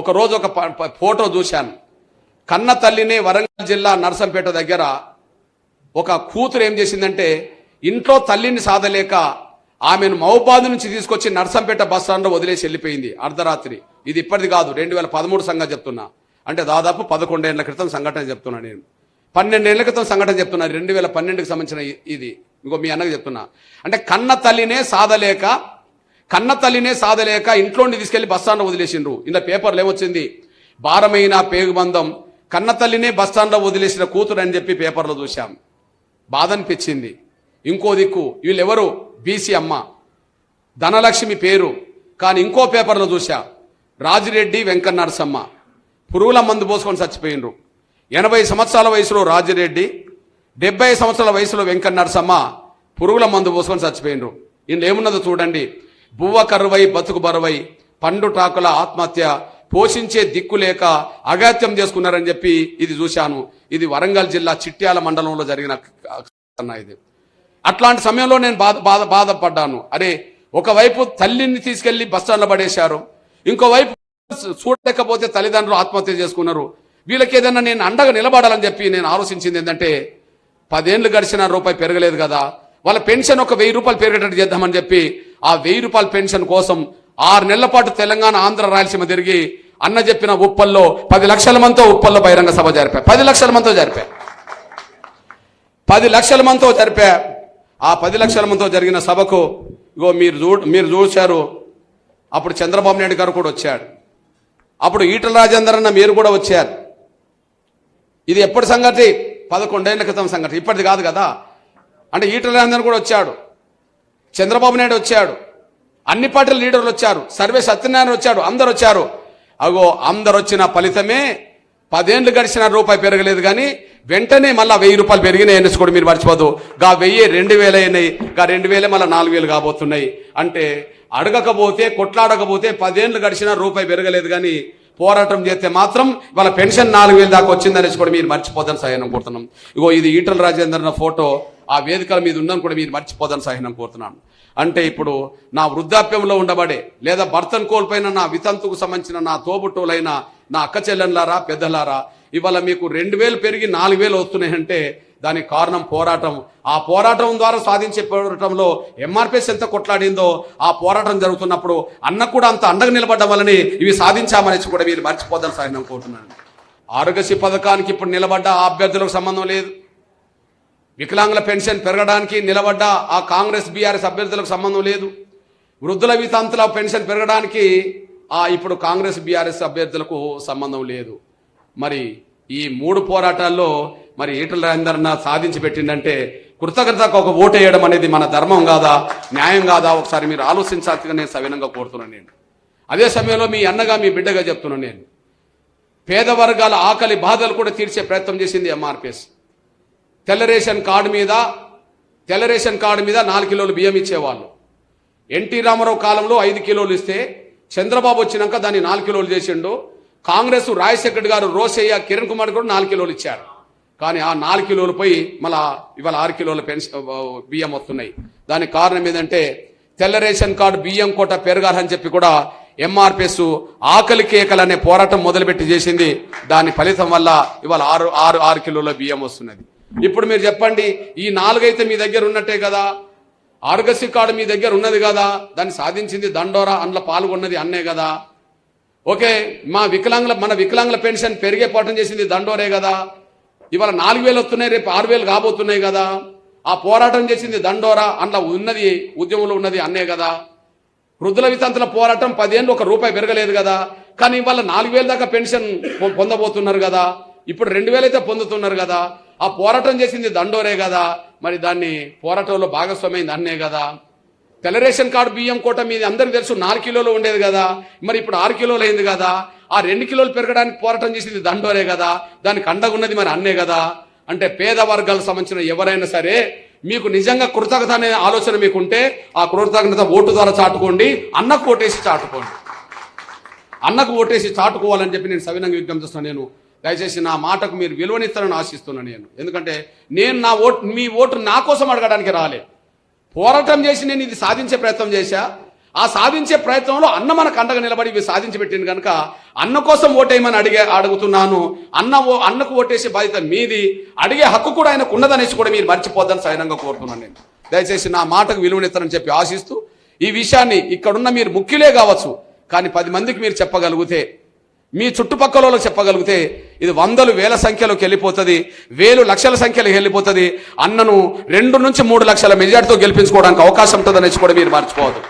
ఒకరోజు ఒక ఫోటో చూశాను. కన్న తల్లిని వరంగల్ జిల్లా నర్సంపేట దగ్గర ఒక కూతురు ఏం చేసిందంటే ఇంట్లో తల్లిని సాధలేక ఆమెను మహబాద్ నుంచి తీసుకొచ్చి నర్సంపేట బస్ స్టాండ్లో వదిలేసి వెళ్ళిపోయింది అర్ధరాత్రి. ఇది ఇప్పటిది కాదు రెండు వేల పదమూడు సంగతి చెప్తున్నా. అంటే దాదాపు పదకొండేళ్ళ క్రితం సంఘటన చెప్తున్నా నేను. పన్నెండేళ్ళ క్రితం సంఘటన చెప్తున్నా రెండు వేల పన్నెండుకి సంబంధించిన ఇది. ఇంకో మీ అన్నకు చెప్తున్నా. అంటే కన్న తల్లినే సాధలేక కన్న తల్లినే సాధలేక ఇంట్లోండి తీసుకెళ్ళి బస్ స్టాండ్లో వదిలేసిండ్రు. ఇంత పేపర్లు ఏమొచ్చింది? భారమైన పేగుబంధం. కన్న తల్లినే బస్ స్టాండ్లో వదిలేసిన కూతురు అని చెప్పి పేపర్లో చూశాం. బాధ అనిపించింది ఇంకో దిక్కు వీళ్ళెవరు? బీసీ అమ్మ. ధనలక్ష్మి పేరు. కానీ ఇంకో పేపర్లో చూశా. రాజిరెడ్డి వెంకన్న నరసమ్మ పురుగుల మందు పోసుకొని చచ్చిపోయినరు ఎనభై సంవత్సరాల వయసులో రాజిరెడ్డి డెబ్బై సంవత్సరాల వయసులో వెంకన్న నరసమ్మ పురుగుల మందు పోసుకొని చచ్చిపోయినరు ఇందులో ఏమున్నదో చూడండి. బువ్వ కరువై బతుకు బరువై పండు టాకుల ఆత్మహత్య పోషించే దిక్కు లేక అగాత్యం చేసుకున్నారని చెప్పి ఇది చూశాను. ఇది వరంగల్ జిల్లా చిట్యాల మండలంలో జరిగిన ఇది. అట్లాంటి సమయంలో నేను బాధ బాధ బాధపడ్డాను. అరే ఒకవైపు తల్లిని తీసుకెళ్ళి బస్టాండ్లో పడేశారు. ఇంకోవైపు చూడలేకపోతే తల్లిదండ్రులు ఆత్మహత్య చేసుకున్నారు. వీళ్ళకి ఏదైనా నేను అండగా నిలబడాలని చెప్పి నేను ఆలోచించింది ఏంటంటే పదేళ్ళు గడిచిన రూపాయి పెరగలేదు కదా. వాళ్ళ పెన్షన్ ఒక వెయ్యి రూపాయలు పెరిగేటట్టు చేద్దామని చెప్పి ఆ వెయ్యి రూపాయల పెన్షన్ కోసం ఆరు నెలల పాటు తెలంగాణ ఆంధ్ర రాయలసీమ తిరిగి అన్న చెప్పిన ఉప్పల్లో పది లక్షల మందితో ఉప్పల్లో బహిరంగ సభ జరిపా పది లక్షల మందితో జరిపా పది లక్షల మందితో జరిపా ఆ పది లక్షల మందితో జరిగిన సభకు ఇగో మీరు చూ మీరు చూశారు. అప్పుడు చంద్రబాబు నాయుడు గారు కూడా వచ్చాడు. అప్పుడు ఈటల రాజేందర్ అన్న మీరు కూడా వచ్చారు. ఇది ఎప్పటి సంగతి? పదకొండేళ్ళ క్రితం సంగతి. ఇప్పటిది కాదు కదా. అంటే ఈటల రాజేందర్ కూడా వచ్చాడు. చంద్రబాబు నాయుడు వచ్చాడు. అన్ని పార్టీల లీడర్లు వచ్చారు. సర్వే సత్యనారాయణ వచ్చాడు. అందరు వచ్చారు. అగో అందరు వచ్చిన ఫలితమే పదేండ్లు గడిచిన రూపాయి పెరగలేదు కానీ వెంటనే మళ్ళా వెయ్యి రూపాయలు పెరిగినాయి అనేసి కూడా మీరు మర్చిపోదు. గా వెయ్యి రెండు వేలు అయినాయి. గా రెండు వేలే మళ్ళీ నాలుగు వేలు కాబోతున్నాయి. అంటే అడగకపోతే కొట్లాడకపోతే పదేండ్లు గడిచిన రూపాయి పెరగలేదు కానీ పోరాటం చేస్తే మాత్రం వాళ్ళ పెన్షన్ నాలుగు వేలు దాకా వచ్చిందనేసి కూడా మీరు మర్చిపోదని సహాయం కోరుతున్నాం. ఇగో ఇది ఈటల రాజేందర్ ఫోటో ఆ వేదికల మీద ఉందని కూడా మీరు మర్చిపోదని సహాయం కోరుతున్నాను. అంటే ఇప్పుడు నా వృద్ధాప్యంలో ఉండబడే లేదా భర్తను కోల్పోయిన నా వితంతుకు సంబంధించిన నా తోబుట్టువులైన నా అక్క చెల్లెన్లారా పెద్దలారా ఇవాళ మీకు రెండు వేలు పెరిగి నాలుగు వేలు వస్తున్నాయంటే దానికి కారణం పోరాటం. ఆ పోరాటం ద్వారా సాధించే పోరాటంలో ఎంఆర్పిఎస్ ఎంత కొట్లాడిందో ఆ పోరాటం జరుగుతున్నప్పుడు అన్న కూడా అంత అండగా నిలబడడం వల్లనే ఇవి సాధించామనేసి కూడా మీరు మర్చిపోద్దని సాయం కోరుతున్నాను. ఆరోగ్యశ్రీ పథకానికి ఇప్పుడు నిలబడ్డ ఆ అభ్యర్థులకు సంబంధం లేదు. వికలాంగుల పెన్షన్ పెరగడానికి నిలబడ్డ ఆ కాంగ్రెస్ బీఆర్ఎస్ అభ్యర్థులకు సంబంధం లేదు. వృద్ధుల వితంతుల పెన్షన్ పెరగడానికి ఆ ఇప్పుడు కాంగ్రెస్ బీఆర్ఎస్ అభ్యర్థులకు సంబంధం లేదు. మరి ఈ మూడు పోరాటాల్లో మరి ఈటల రాజేందర్న సాధించి పెట్టిందంటే కృతజ్ఞతకు ఒక ఓటు వేయడం అనేది మన ధర్మం కాదా న్యాయం కాదా? ఒకసారి మీరు ఆలోచించాల్సిగా నేను సవినంగా కోరుతున్నాను నేను. అదే సమయంలో మీ అన్నగా మీ బిడ్డగా చెప్తున్నాను నేను. పేద వర్గాల ఆకలి బాధలు కూడా తీర్చే ప్రయత్నం చేసింది ఎంఆర్పిఎస్ తెల్ల రేషన్ కార్డు మీద తెల్ల రేషన్ కార్డు మీద నాలుగు కిలోలు బియ్యం ఇచ్చేవాళ్ళు. ఎన్టీ రామారావు కాలంలో ఐదు కిలోలు ఇస్తే చంద్రబాబు వచ్చినాక దాన్ని నాలుగు కిలోలు చేసిండు. కాంగ్రెస్ రాజశేఖర్ గారు రోసయ్య కిరణ్ కుమార్ కూడా నాలుగు కిలోలు ఇచ్చారు. కానీ ఆ నాలుగు కిలోలు పోయి మళ్ళా ఇవాళ ఆరు కిలోల పెన్షన్ బియ్యం వస్తున్నాయి. దానికి కారణం ఏంటంటే తెల్ల రేషన్ కార్డు బియ్యం కోట పెరగాలని చెప్పి కూడా ఎంఆర్పిఎస్ ఆకలి కేకలు అనే పోరాటం మొదలుపెట్టి చేసింది. దాని ఫలితం వల్ల ఇవాళ ఆరు ఆరు ఆరు కిలోల బియ్యం వస్తున్నది. ఇప్పుడు మీరు చెప్పండి ఈ నాలుగైతే మీ దగ్గర ఉన్నట్టే కదా? ఆరోగ్యశ్రీ కార్డు మీ దగ్గర ఉన్నది కదా? దాన్ని సాధించింది దండోరా అందులో పాల్గొన్నది అన్నే కదా? ఓకే మా వికలాంగుల మన వికలాంగుల పెన్షన్ పెరిగే పోవటం చేసింది దండోరే కదా? ఇవాళ నాలుగు వేలు వస్తున్నాయి రేపు ఆరు వేలు కాబోతున్నాయి కదా? ఆ పోరాటం చేసింది దండోరా అందులో ఉన్నది ఉద్యమంలో ఉన్నది అన్నే కదా? వృద్ధుల వితంతుల పోరాటం పదేళ్ళు ఒక రూపాయి పెరగలేదు కదా? కానీ ఇవాళ నాలుగు వేల దాకా పెన్షన్ పొందబోతున్నారు కదా? ఇప్పుడు రెండు వేలైతే పొందుతున్నారు కదా? ఆ పోరాటం చేసింది దండోరే కదా. మరి దాన్ని పోరాటంలో భాగస్వామైంది అన్నే కదా. తెల్ల రేషన్ కార్డు బియ్యం కోట మీది అందరికి తెలుసు నాలుగు కిలోలు ఉండేది కదా. మరి ఇప్పుడు ఆరు కిలోలు అయింది కదా. ఆ రెండు కిలోలు పెరగడానికి పోరాటం చేసింది దండోరే కదా. దానికి అండగున్నది మరి అన్నే కదా. అంటే పేద వర్గాలకు సంబంధించిన ఎవరైనా సరే మీకు నిజంగా కృతజ్ఞత అనే ఆలోచన మీకు ఉంటే ఆ కృతజ్ఞత ఓటు ద్వారా చాటుకోండి. అన్నకు ఓటేసి చాటుకోండి. అన్నకు ఓటేసి చాటుకోవాలని చెప్పి నేను సవినంగా విజ్ఞప్తి చేస్తున్నాను. నేను దయచేసి నా మాటకు మీరు విలువనిస్తారని ఆశిస్తున్నాను నేను. ఎందుకంటే నేను నా ఓటు మీ ఓటు నా కోసం అడగడానికి రాలే. పోరాటం చేసి నేను ఇది సాధించే ప్రయత్నం చేశా. ఆ సాధించే ప్రయత్నంలో అన్న మనకు అండగా నిలబడి ఇవి సాధించి పెట్టింది కనుక అన్న కోసం ఓటేయమని అడిగే అడుగుతున్నాను. అన్న ఓ అన్నకు ఓటేసే బాధ్యత మీది. అడిగే హక్కు కూడా ఆయనకు ఉన్నదనేసి కూడా మీరు మర్చిపోద్దని సైనంగా కోరుతున్నాను నేను. దయచేసి నా మాటకు విలువనిస్తారని చెప్పి ఆశిస్తూ ఈ విషయాన్ని ఇక్కడున్న మీరు ముఖ్యులే కావచ్చు. కానీ పది మందికి మీరు చెప్పగలిగితే మీ చుట్టుపక్కల వాళ్ళకి చెప్పగలిగితే ఇది వందలు వేల సంఖ్యలోకి వెళ్ళిపోతుంది వేలు లక్షల సంఖ్యలోకి వెళ్ళిపోతుంది. అన్నను రెండు నుంచి మూడు లక్షల మెజార్టీతో గెలిపించుకోవడానికి అవకాశం ఉంటుందనేసి కూడా మీరు మర్చిపోవద్దు.